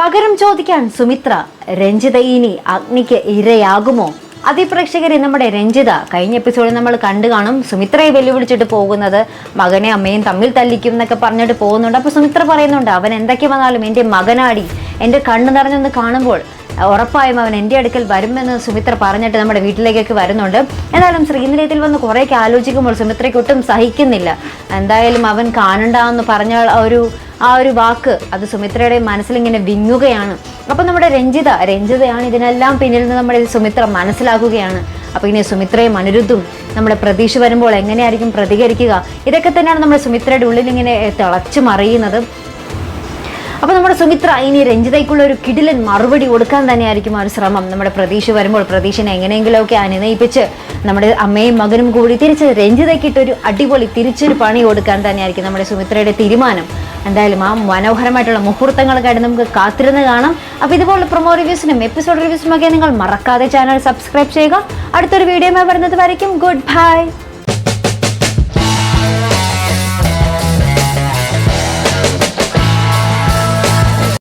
പകരം ചോദിക്കാൻ സുമിത്ര രഞ്ജിത ഇനി അഗ്നിക്ക് ഇരയാകുമോ? അതിപ്രേക്ഷകരെ നമ്മുടെ രഞ്ജിത കഴിഞ്ഞ എപ്പിസോഡിൽ നമ്മൾ കണ്ടു കാണും സുമിത്രയെ വെല്ലുവിളിച്ചിട്ട് പോകുന്നത് മകനെ അമ്മയും തമ്മിൽ തല്ലിക്കും എന്നൊക്കെ പറഞ്ഞിട്ട് പോകുന്നുണ്ട്. അപ്പൊ സുമിത്ര പറയുന്നുണ്ട് അവൻ എന്തൊക്കെ വന്നാലും എന്റെ മകനാടി എന്റെ കണ്ണു നിറഞ്ഞൊന്ന് കാണുമ്പോൾ ഉറപ്പായും അവൻ എന്റെ അടുക്കൽ വരുമെന്ന് സുമിത്ര പറഞ്ഞിട്ട് നമ്മുടെ വീട്ടിലേക്കൊക്കെ വരുന്നുണ്ട്. എന്നാലും ശ്രീനിലയത്തിൽ വന്ന് കുറേയൊക്കെ ആലോചിക്കുമ്പോൾ സുമിത്രയ്ക്ക് ഒട്ടും സഹിക്കുന്നില്ല. എന്തായാലും അവൻ കാണണ്ടെന്ന് പറഞ്ഞ ഒരു ആ ഒരു വാക്ക് അത് സുമിത്രയുടെ മനസ്സിലിങ്ങനെ വിങ്ങുകയാണ്. അപ്പം നമ്മുടെ രഞ്ജിത രഞ്ജിതയാണ് ഇതിനെല്ലാം പിന്നിൽ നിന്ന് നമ്മുടെ സുമിത്ര മനസ്സിലാക്കുകയാണ്. അപ്പോൾ ഇനി സുമിത്രയും അനിരുദ്ധും നമ്മുടെ പ്രതീക്ഷ വരുമ്പോൾ എങ്ങനെയായിരിക്കും പ്രതികരിക്കുക? ഇതൊക്കെ തന്നെയാണ് നമ്മുടെ സുമിത്രയുടെ ഉള്ളിൽ ഇങ്ങനെ തിളച്ചു മറിയുന്നത് നമ്മുടെ സുമിത്ര ഇനി രഞ്ജിതയ്ക്കുള്ള ഒരു കിടിലൻ മറുപടി കൊടുക്കാൻ തന്നെയായിരിക്കും ആ ഒരു ശ്രമം. നമ്മുടെ പ്രതീക്ഷ വരുമ്പോൾ പ്രതീക്ഷനെ എങ്ങനെയെങ്കിലുമൊക്കെ അനുനയിപ്പിച്ച് നമ്മുടെ അമ്മയും മകനും കൂടി തിരിച്ച് രഞ്ജിതയ്ക്കിട്ടൊരു അടിപൊളി തിരിച്ചൊരു പണി കൊടുക്കാൻ തന്നെയായിരിക്കും നമ്മുടെ സുമിത്രയുടെ തീരുമാനം. എന്തായാലും ആ മനോഹരമായിട്ടുള്ള മുഹൂർത്തങ്ങൾക്കായിട്ട് നമുക്ക് കാത്തിരുന്ന് കാണാം. അപ്പോൾ ഇതുപോലുള്ള പ്രൊമോ റിവ്യൂസിനും എപ്പിസോഡ് റിവ്യൂസിനും ഒക്കെ നിങ്ങൾ മറക്കാതെ ചാനൽ സബ്സ്ക്രൈബ് ചെയ്യുക. അടുത്തൊരു വീഡിയോ വരുന്നത് വരയ്ക്കും. Good bye